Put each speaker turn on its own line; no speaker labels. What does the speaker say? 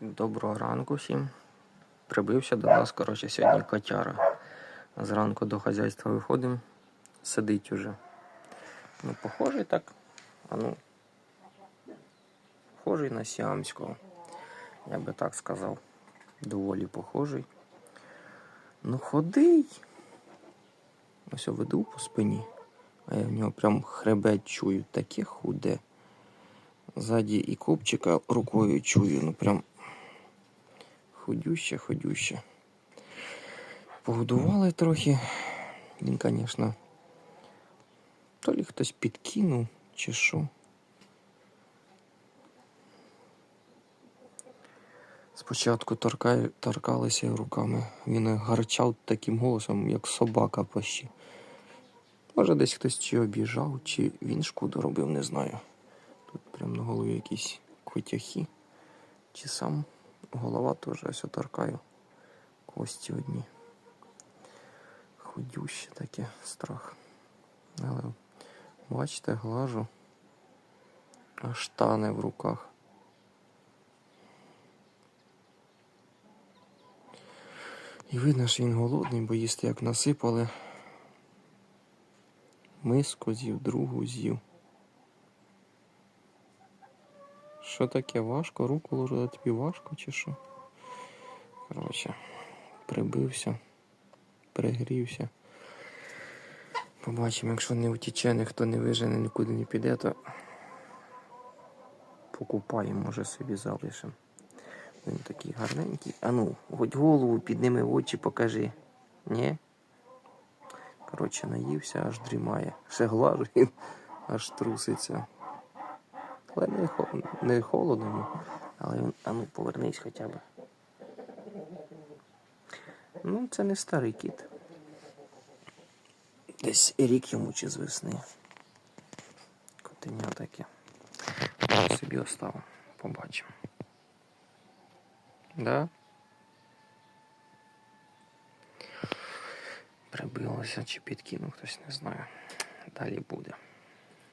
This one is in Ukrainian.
Доброго ранку всім. Прибився до нас, коротше, сьогодні котяра. Зранку до хазяйства виходимо, сидить уже. Ну, похожий так. А ну. Похожий на сіамського. Я би так сказав. Доволі похожий. Ну, ходий. Ось веду по спині. А я в нього прям хребет чую, таке худе. Ззаді і копчика рукою чую, ну прям худюще, худюще. Погодували трохи. Він, звісно, то лі хтось підкинув, чи що. Спочатку торкай, торкалися руками. Він гарчав таким голосом, як собака почти. Може, десь хтось чи обіжав, чи він шкоду робив, не знаю. Тут прям на голові якісь котяхи. Чи сам голова теж ось торкаю. Кості одні. Худюще таке страх. Але бачите, глажу. Аж тане в руках. І видно, що він голодний, бо їсти як насипали. Миску з'їв, другу з'їв. Що таке важко? Руку ложити тобі важко чи що? Коротше, прибився, пригрівся. Побачимо, якщо не втіче, ніхто не вижене, нікуди не піде, то покупаємо, може собі залишимо. Він такий гарненький. А ну, хоч голову підніми в очі, покажи. Ні? Коротше, наївся, аж дрімає. Ще глажу, аж труситься. Але не, не холодно, йому. але він, а ну повернись хоча б. Ну, це не старий кіт. Десь рік йому чи з весни. Котеня таке. Я собі оставив. Побачимо. Да? Прибилося чи підкинув хтось, не знаю. Далі буде.